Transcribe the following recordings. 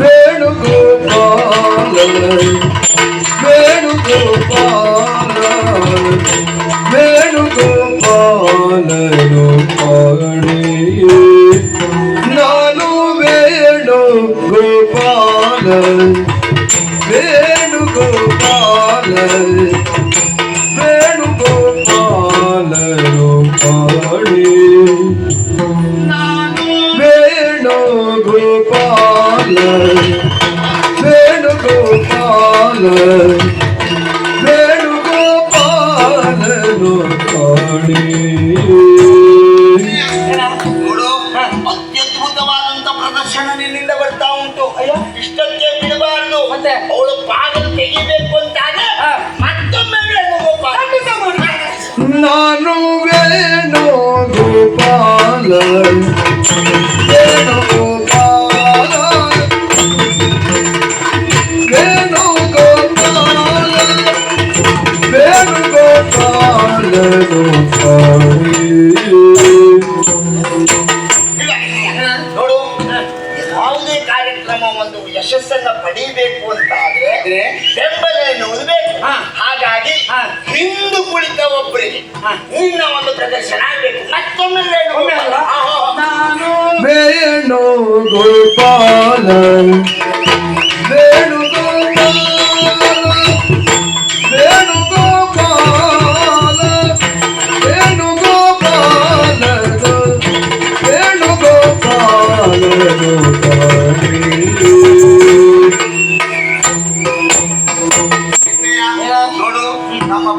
వేణుగోపాల వేణుగోపాల వేణుగోపాలను పాడే నాను వేణుగోపాల వేణుగోపాల Amém. ಯಾವುದೇ ಕಾರ್ಯಕ್ರಮ ಒಂದು ಯಶಸ್ಸನ್ನ ಪಡೀಬೇಕು ಅಂತ ಆದ್ರೆ ಬೆಂಬಲ ಎನ್ನುವುದು ಬೇಕು ಹಾಗಾಗಿ ಹಿಂದೂ ಕುಳಿತ ಒಬ್ಬರಿಗೆ. ನಿನ್ನ ಒಂದು ಪ್ರದರ್ಶನ ಆಗ್ಬೇಕು. ಮತ್ತೊಮ್ಮೆ. ನಾನು ವೇಣುಗೋಪಾಲ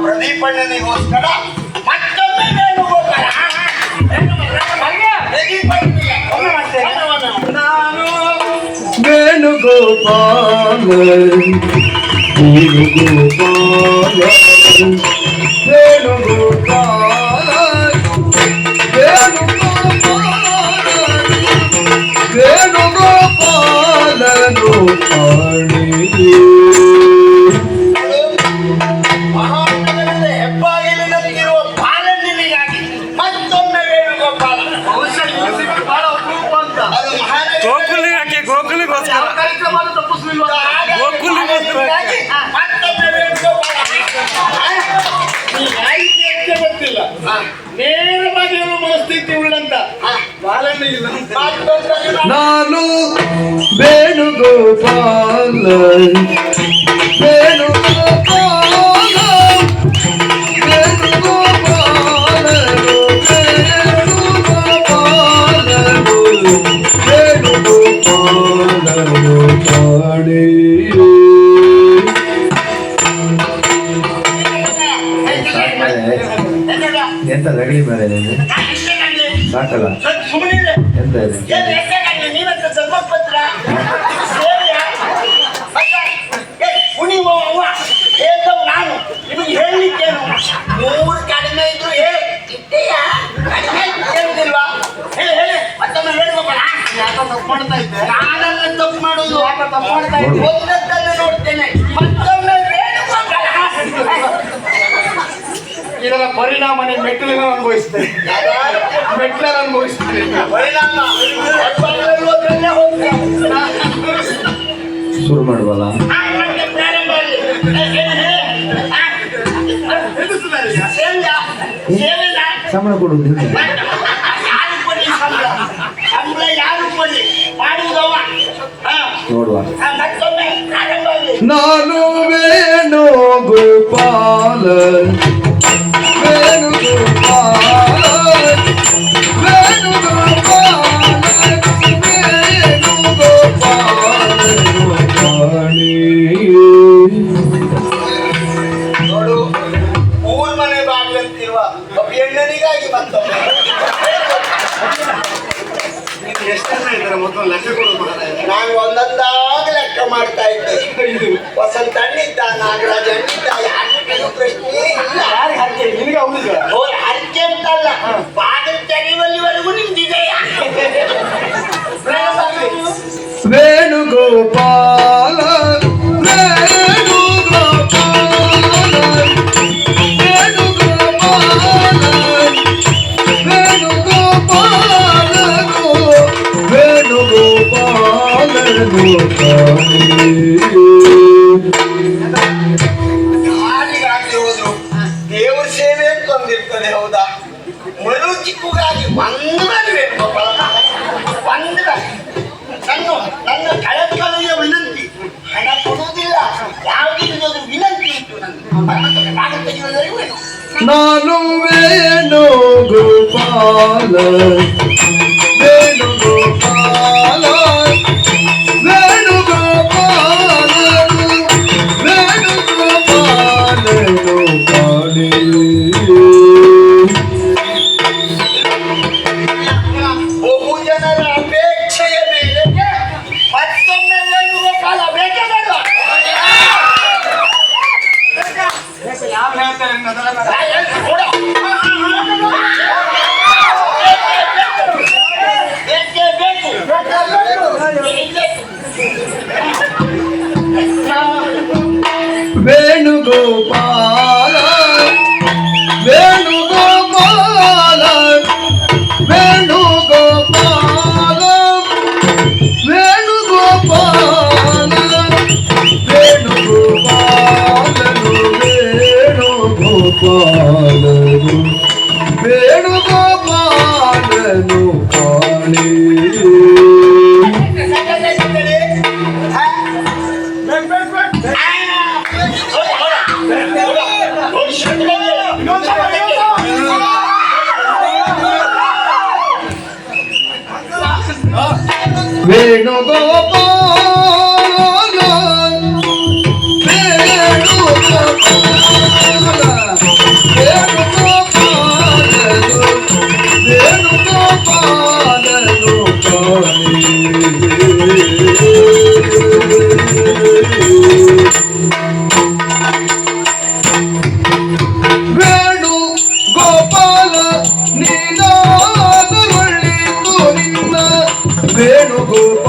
ಪ್ರದೀಪಣ್ಣನಿಗೋಸ್ಕರ ಮತ್ತೊಮ್ಮೆ ವೇಣುಗೋಪಾಲ. ನಾನು ವೇಣುಗೋಪಾಲ ವೇಣುಗೋಪಾಲ ನೇರವಾಗಿ ಮನಸ್ಥಿತಿ ಉಳ್ಳಂತ. ನಾನು ವೇಣುಗೋಪಾಲ ವೇಣುಗೋಪಾಲ ಕಾಣಿ ಎಂತ ರಗಳಿ ಮೇಲೆ ಸಾಕಲ್ಲ ಎಂತ పరిణామాన్ని ಮೆಟ್ಟಿಲಿನ అనుభవిస్తాయి ಮೆಟ್ಲನ್ನು ಅನುಭವಿಸ್ತೇನೆ ಶುರು ಮಾಡುವಲ್ಲ ಸಂಬಳ ಕೊಡು ನೋಡುವ ನಾನು ನಾನು ಒಂದೊಂದಾಗ ಲೆಕ್ಕ ಮಾಡ್ತಾ ಇದ್ದೆ. ವಸಂತ ಹಣ್ಣಿದ್ದ ನಾಗರಾಜ ಹಣ್ಣಿದ್ದ ಯಾರಿಗೂ ಪ್ರಶ್ನೆ ಇಲ್ಲ. ಅವ್ರ ಹರಕೆ? ಅಂತಲ್ಲ. ಬಾಗಿಲು ತೆರೆಯುವಲ್ಲಿವರೆಗೂ ನಿಂತಿದೆ ವೇಣುಗೋಪ ಹಾಡಿಗಾಗಿ ಹೋದ್ರು. ದೇವ್ರ ಸೇವೆ ತಂದಿರ್ತದೆ ಹೌದಾ? ಮರು ಚಿಕ್ಕುಗಾಗಿ ಒಂದೇ ಒಂದ್ರ ನನ್ನ ನನ್ನ ಕಳೆದುಕೊಳ್ಳುವ ವಿನಂತಿ. ಹಣ ಕೊಡುವುದಿಲ್ಲ ಯಾವುದಿಲ್ಲದು ವಿನಂತಿ ಉಂಟು ನನ್ನ ಭಾಗ ತೆಗೆಯುವುದರಿಗೂ ನಾನು ವೇಣು ಗೋಪಾಲ వేణుగోపాల్ ನೀನಾದ ಒಳ್ಳಿತು ನಿನ್ನ. ವೇಣುಗೋಪ